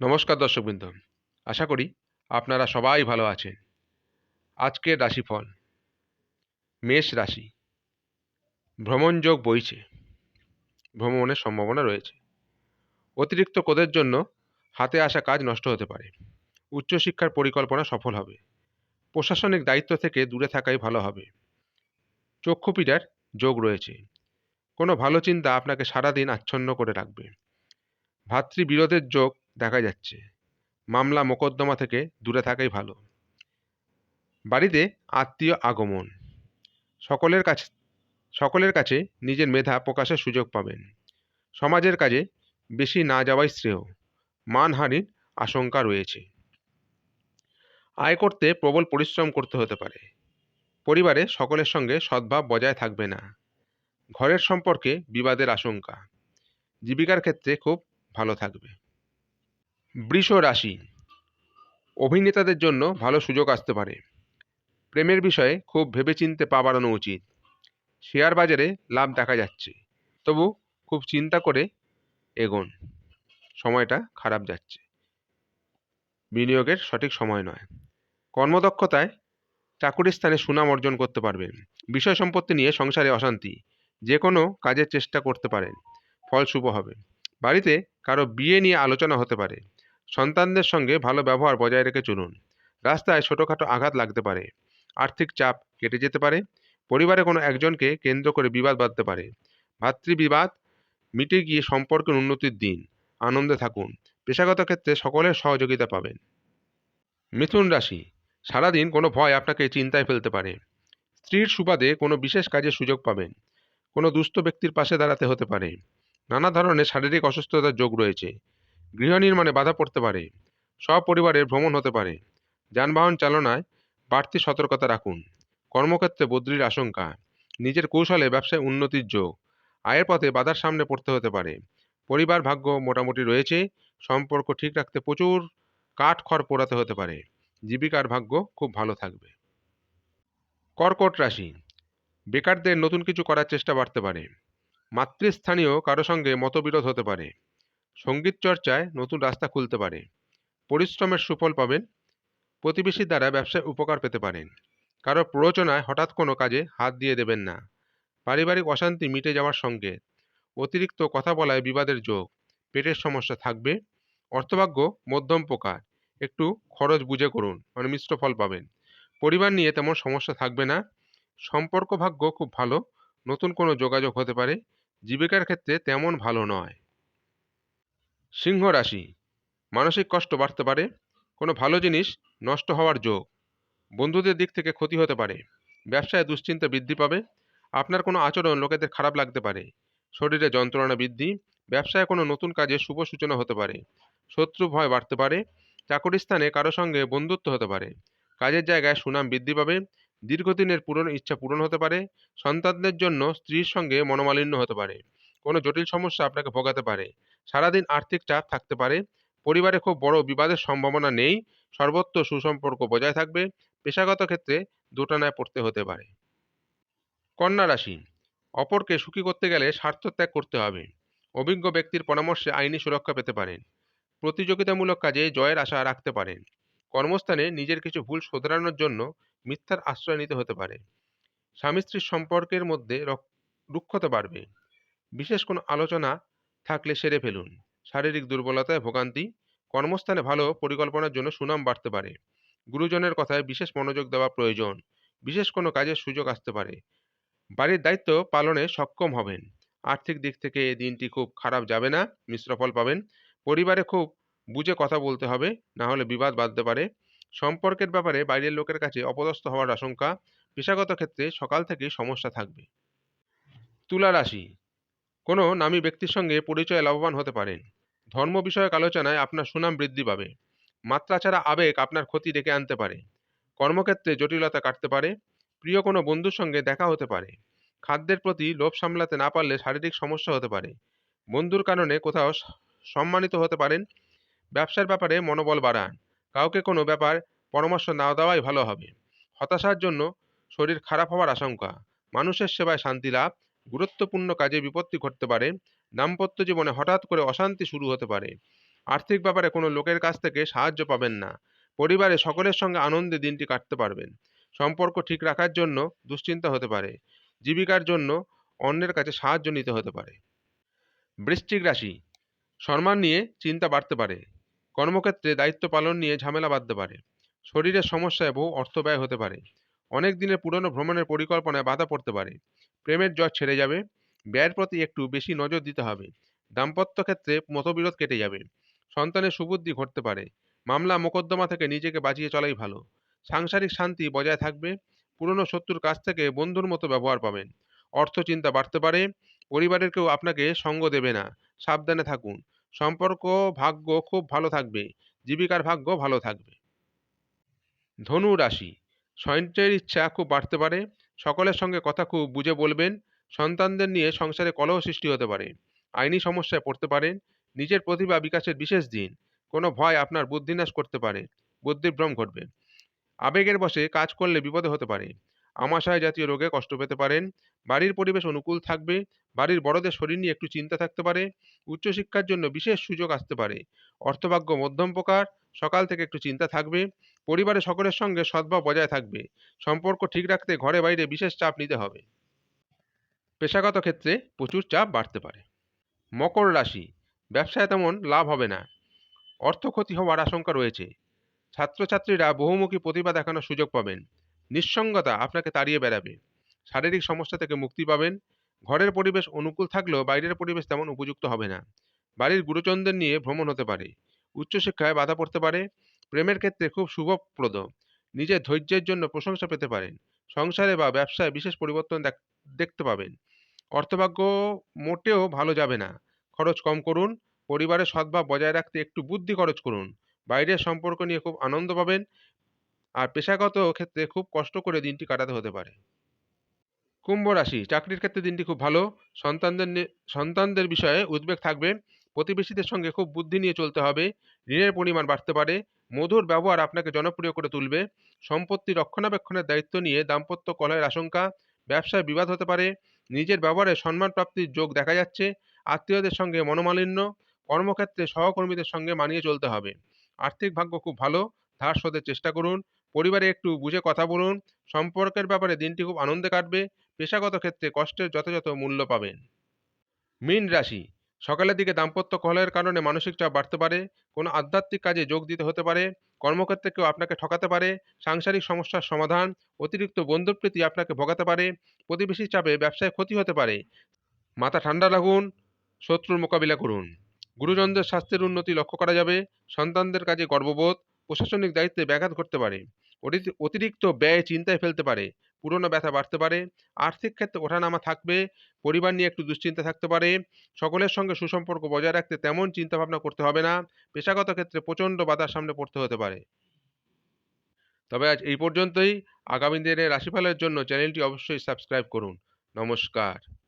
নমস্কার দর্শকবৃন্দ। আশা করি আপনারা সবাই ভালো আছেন। আজকের রাশিফল, মেষ রাশি, ভ্রমণ যোগ বইছে। ভ্রমণের সম্ভাবনা রয়েছে। অতিরিক্ত কোদের জন্য হাতে আসা কাজ নষ্ট হতে পারে। উচ্চশিক্ষার পরিকল্পনা সফল হবে। প্রশাসনিক দায়িত্ব থেকে দূরে থাকাই ভালো হবে। চক্ষুপীড়ার যোগ রয়েছে। কোনো ভালো চিন্তা আপনাকে সারাদিন আচ্ছন্ন করে রাখবে। ভাতৃবিরোধের যোগ দেখা যাচ্ছে। মামলা মোকদ্দমা থেকে দূরে থাকাই ভালো। বাড়িতে আত্মীয় আগমন। সকলের কাছে সকলের কাছে নিজের মেধা প্রকাশের সুযোগ পাবেন। সমাজের কাজে বেশি না যাওয়াই শ্রেয়। মানহানির আশঙ্কা রয়েছে। আয় করতে প্রবল পরিশ্রম করতে হতে পারে। পরিবারে সকলের সঙ্গে সদ্ভাব বজায় থাকবে না। ঘরের সম্পর্কে বিবাদের আশঙ্কা। জীবিকার ক্ষেত্রে খুব ভালো থাকবে। বৃষ রাশি। অভিনেতাদের জন্য ভালো সুযোগ আসতে পারে। প্রেমের বিষয়ে খুব ভেবেচিন্তে পা বাড়ানো উচিত। শেয়ার বাজারে লাভ দেখা যাচ্ছে। তবু খুব চিন্তা করে এগোন। সময়টা খারাপ যাচ্ছে। বিনিয়োগের সঠিক সময় নয়। কর্মদক্ষতায় চাকুরির স্থানে সুনাম অর্জন করতে পারবেন। বিষয় সম্পত্তি নিয়ে সংসারে অশান্তি। যে কোনো কাজের চেষ্টা করতে পারেন। ফল শুভ হবে। বাড়িতে কারও বিয়ে নিয়ে আলোচনা হতে পারে। সন্তানদের সঙ্গে ভালো ব্যবহার বজায় রেখে চলুন। রাস্তায় ছোটোখাটো আঘাত লাগতে পারে, আর্থিক চাপ কেটে যেতে পারে, পরিবারে কোনো একজনকে কেন্দ্র করে বিবাদ বাঁধতে পারে। ভাতৃবিবাদ মিটে গিয়ে সম্পর্কের উন্নতির দিন। আনন্দে থাকুন, পেশাগত ক্ষেত্রে সকলের সহযোগিতা পাবেন। মিথুন রাশি, সারাদিন কোনো ভয় আপনাকে চিন্তায় ফেলতে পারে। স্ত্রীর সুবাদে কোনো বিশেষ কাজের সুযোগ পাবেন, কোনো দুস্থ ব্যক্তির পাশে দাঁড়াতে হতে পারে। নানা ধরনের শারীরিক অসুস্থতার যোগ রয়েছে গৃহ নির্মাণে বাধা পড়তে পারে, সপরিবারের ভ্রমণ হতে পারে। যানবাহন চালনায় বাড়তি সতর্কতা রাখুন। কর্মক্ষেত্রে বদলির আশঙ্কা। নিজের কৌশলে ব্যবসায় উন্নতির যোগ। আয়ের পথে বাধার সামনে পড়তে হতে পারে। পরিবার ভাগ্য মোটামুটি রয়েছে, সম্পর্ক ঠিক রাখতে প্রচুর কাঠ খড় পোড়াতে হতে পারে। জীবিকার ভাগ্য খুব ভালো থাকবে। কর্কট রাশি। বেকারদের নতুন কিছু করার চেষ্টা বাড়তে পারে। মাতৃস্থানীয় কারও সঙ্গে মতবিরোধ হতে পারে। সংগীত চর্চায় নতুন রাস্তা খুলতে পারে। পরিশ্রমের সুফল পাবেন। প্রতিবেশীর দ্বারা ব্যবসায় উপকার পেতে পারেন। কারও প্ররোচনায় হঠাৎ কোনো কাজে হাত দিয়ে দেবেন না। পারিবারিক অশান্তি মিটে যাওয়ার সঙ্গে অতিরিক্ত কথা বলায় বিবাদের যোগ। পেটের সমস্যা থাকবে। অর্থভাগ্য মধ্যম প্রকার। একটু খরচ বুঝে করুন। মানে মিশ্র ফল পাবেন। পরিবার নিয়ে তেমন সমস্যা থাকবে না। সম্পর্ক ভাগ্য খুব ভালো। নতুন কোনো যোগাযোগ হতে পারে। জীবিকার ক্ষেত্রে তেমন ভালো নয়। সিংহ রাশি। মানসিক কষ্ট বাড়তে পারে, কোনো ভালো জিনিস নষ্ট হওয়ার যোগ। বন্ধুদের দিক থেকে ক্ষতি হতে পারে, ব্যবসায় দুশ্চিন্তা বৃদ্ধি পাবে, আপনার কোনো আচরণ লোকেদের খারাপ লাগতে পারে, শরীরে যন্ত্রণা বৃদ্ধি, ব্যবসায় কোনো নতুন কাজে শুভ সূচনা হতে পারে, শত্রু ভয় বাড়তে পারে চাকরি স্থানে কারও সঙ্গে বন্ধুত্ব হতে পারে, কাজের জায়গায় সুনাম বৃদ্ধি পাবে, দীর্ঘদিনের পূরণ ইচ্ছা পূরণ হতে পারে, সন্তানদের জন্য স্ত্রীর সঙ্গে মনোমালিন্য হতে পারে, কোনো জটিল সমস্যা আপনাকে ভোগাতে পারে সারাদিন আর্থিক চাপ থাকতে পারে। পরিবারে খুব বড় বিবাদের সম্ভাবনা নেই। সর্বত্র সুসম্পর্ক বজায় থাকবে। পেশাগত ক্ষেত্রে দোটানায় পড়তে হতে পারে। কন্যা রাশি, অপরকে সুখী করতে গেলে স্বার্থ ত্যাগ করতে হবে। অভিজ্ঞ ব্যক্তির পরামর্শে আইনি সুরক্ষা পেতে পারেন। প্রতিযোগিতামূলক কাজে জয়ের আশা রাখতে পারেন। কর্মস্থানে নিজের কিছু ভুল শোধরানোর জন্য মিথ্যার আশ্রয় নিতে হতে পারে। স্বামী স্ত্রীর সম্পর্কের মধ্যে রুক্ষতা বাড়বে। বিশেষ কোনো আলোচনা থাকলে সেরে ফেলুন। শারীরিক দুর্বলতায় ভোগান্তি, কর্মস্থানে ভালো পরিকল্পনার জন্য সুনাম বাড়তে পারে। গুরুজনের কথায় বিশেষ মনোযোগ দেওয়া প্রয়োজন। বিশেষ কোনো কাজের সুযোগ আসতে পারে। বাড়ির দায়িত্ব পালনে সক্ষম হবেন। আর্থিক দিক থেকে এই দিনটি খুব খারাপ যাবে না, মিশ্র ফল পাবেন। পরিবারে খুব বুঝে কথা বলতে হবে, না হলে বিবাদ বাঁধতে পারে। সম্পর্কের ব্যাপারে বাইরের লোকের কাছে অপদস্থ হওয়ার আশঙ্কা। পেশাগত ক্ষেত্রে সকাল থেকেই সমস্যা থাকবে। তুলা রাশি কোনো নামী ব্যক্তির সঙ্গে পরিচয় লাভবান হতে পারেন। ধর্ম বিষয়ক আলোচনায় আপনার সুনাম বৃদ্ধি পাবে। মাত্রা ছাড়া আবেগ আপনার ক্ষতি ডেকে আনতে পারে। কর্মক্ষেত্রে জটিলতা কাটতে পারে। প্রিয় কোনো বন্ধুর সঙ্গে দেখা হতে পারে। খাদ্যের প্রতি লোভ সামলাতে না পারলে শারীরিক সমস্যা হতে পারে। বন্ধুর কারণে কোথাও সম্মানিত হতে পারেন। ব্যবসার ব্যাপারে মনোবল বাড়ান। কাউকে কোনো ব্যাপার পরামর্শ না দেওয়াই ভালো হবে। হতাশার জন্য শরীর খারাপ হওয়ার আশঙ্কা। মানুষের সেবায় শান্তি লাভ। গুরুত্বপূর্ণ কাজে বিপত্তি ঘটতে পারে, দাম্পত্য জীবনে হঠাৎ করে অশান্তি শুরু হতে পারে। আর্থিক ব্যাপারে কোনো লোকের কাছ থেকে সাহায্য পাবেন না। পরিবারে সকলের সঙ্গে আনন্দে দিনটি কাটতে পারবেন। সম্পর্ক ঠিক রাখার জন্য দুশ্চিন্তা হতে পারে। জীবিকার জন্য অন্যের কাছে সাহায্য নিতে হতে পারে। বৃশ্চিক রাশি, সম্মান নিয়ে চিন্তা বাড়তে পারে। কর্মক্ষেত্রে দায়িত্ব পালন নিয়ে ঝামেলা বাঁধতে পারে। শরীরের সমস্যায় বহু অর্থ ব্যয় হতে পারে। অনেক দিনের পুরনো ভ্রমণের পরিকল্পনায় বাধা পড়তে পারে। প্রেমের জ্বর ছেড়ে যাবে, ব্যয়ের প্রতি একটু বেশি নজর দিতে হবে। দাম্পত্য ক্ষেত্রে মতবিরোধ কেটে যাবে। সন্তানের সুবুদ্ধি ঘটতে পারে। মামলা মোকদ্দমা থেকে নিজেকে বাঁচিয়ে চলাই ভালো। সাংসারিক শান্তি বজায় থাকবে। পুরনো শত্রুর কাছ থেকে বন্ধুর মতো ব্যবহার পাবেন। অর্থ চিন্তা বাড়তে পারে। পরিবারের কেউ আপনাকে সঙ্গ দেবে না। সাবধানে থাকুন। সম্পর্ক, ভাগ্য খুব ভালো থাকবে। জীবিকার ভাগ্য ভালো থাকবে। ধনু রাশি সঞ্চয়ের ইচ্ছা খুব বাড়তে পারে। সকলের সঙ্গে কথা খুব বুঝে বলবেন। সন্তানদের নিয়ে সংসারে কলহ সৃষ্টি হতে পারে। আইনি সমস্যায় পড়তে পারেন নিজের প্রতিভা বিকাশের বিশেষ দিন। কোনো ভয় আপনার বুদ্ধিনাশ করতে পারে। বুদ্ধিভ্রম ঘটবে। আবেগের বশে কাজ করলে বিপদে হতে পারে। আমাশয় জাতীয় রোগে কষ্ট পেতে পারেন। বাড়ির পরিবেশ অনুকূল থাকবে। বাড়ির বড়দের শরীর নিয়ে একটু চিন্তা থাকতে পারে। উচ্চশিক্ষার জন্য বিশেষ সুযোগ আসতে পারে। অর্থভাগ্য মধ্যম প্রকার। সকাল থেকে একটু চিন্তা থাকবে। পরিবারের সকলের সঙ্গে সদ্ভাব বজায় থাকবে। সম্পর্ক ঠিক রাখতে ঘরে বাইরে বিশেষ চাপ নিতে হবে। পেশাগত ক্ষেত্রে প্রচুর চাপ বাড়তে পারে। মকর রাশি, ব্যবসায় তেমন লাভ হবে না। অর্থ ক্ষতি হওয়ার আশঙ্কা রয়েছে। ছাত্রছাত্রীরা বহুমুখী প্রতিভা দেখানোর সুযোগ পাবেন। নিঃসঙ্গতা আপনাকে তাড়িয়ে বেড়াবে। শারীরিক সমস্যা থেকে মুক্তি পাবেন। ঘরের পরিবেশ অনুকূল থাকলেও বাইরের পরিবেশ তেমন উপযুক্ত হবে না। বাড়ির গুরুজনদের নিয়ে ভ্রমণ হতে পারে। উচ্চশিক্ষায় বাধা পড়তে পারে। প্রেমের ক্ষেত্রে খুব শুভপ্রদ। নিজের ধৈর্যের জন্য প্রশংসা পেতে পারেন। সংসারে বা ব্যবসায় বিশেষ পরিবর্তন দেখ- দেখতে পাবেন। অর্থভাগ্য মোটেও ভালো যাবে না। খরচ কম করুন। পরিবারের সদ্ভাব বজায় রাখতে একটু বুদ্ধি খরচ করুন। বাইরের সম্পর্ক নিয়ে খুব আনন্দ পাবেন। আর পেশাগত ক্ষেত্রে খুব কষ্ট করে দিনটি কাটাতে হতে পারে। কুম্ভ রাশি, চাকরির ক্ষেত্রে দিনটি খুব ভালো। সন্তানদের সন্তানদের বিষয়ে উদ্বেগ থাকবে। প্রতিবেশীদের সঙ্গে খুব বুদ্ধি নিয়ে চলতে হবে। ঋণের পরিমাণ বাড়তে পারে। মধুর ব্যবহার আপনাকে জনপ্রিয় করে তুলবে। সম্পত্তি রক্ষণাবেক্ষণের দায়িত্ব নিয়ে দাম্পত্য কলহের আশঙ্কা, ব্যবসায় বিবাদ হতে পারে, নিজের ব্যবহারে সম্মান প্রাপ্তির যোগ দেখা যাচ্ছে, আত্মীয়দের সঙ্গে মনোমালিন্য, কর্মক্ষেত্রে সহকর্মীদের সঙ্গে মানিয়ে চলতে হবে। আর্থিক ভাগ্য খুব ভালো, ধার শোধের চেষ্টা করুন, পরিবারে একটু বুঝে কথা বলুন, সম্পর্কের ব্যাপারে দিনটি খুব আনন্দে কাটবে, পেশাগত ক্ষেত্রে কষ্টের যথাযথ মূল্য পাবেন। মীন রাশি সকালের দিকে দাম্পত্য কলহের কারণে মানসিক চাপ বাড়তে পারে, কোনো আধ্যাত্মিক কাজে যোগ দিতে হতে পারে, কর্মক্ষেত্রে কেউ আপনাকে ঠকাতে পারে, সাংসারিক সমস্যার সমাধান, অতিরিক্ত বন্ধুপ্রীতি আপনাকে ভোগাতে পারে প্রতিবেশীর চাপে ব্যবসায় ক্ষতি হতে পারে। মাথা ঠান্ডা রাখুন, শত্রুর মোকাবিলা করুন। গুরুজনদের স্বাস্থ্যের উন্নতি লক্ষ্য করা যাবে, সন্তানদের কাজে গর্ববোধ, প্রশাসনিক দায়িত্বে ব্যাঘাত ঘটতে পারে অতি- অতিরিক্ত ব্যয় চিন্তায় ফেলতে পারে পুরনো ব্যথা বাড়তে পারে, আর্থিক ক্ষেত্রে ওঠানামা থাকবে, পরিবার নিয়ে একটু দুশ্চিন্তা থাকতে পারে, সকলের সঙ্গে সুসম্পর্ক বজায় রাখতে তেমন চিন্তাভাবনা করতে হবে না, পেশাগত ক্ষেত্রে প্রচণ্ড বাধার সামনে পড়তে হতে পারে। তবে আজ এই পর্যন্তই, আগামী দিনের রাশিফলের জন্য চ্যানেলটি অবশ্যই সাবস্ক্রাইব করুন। নমস্কার।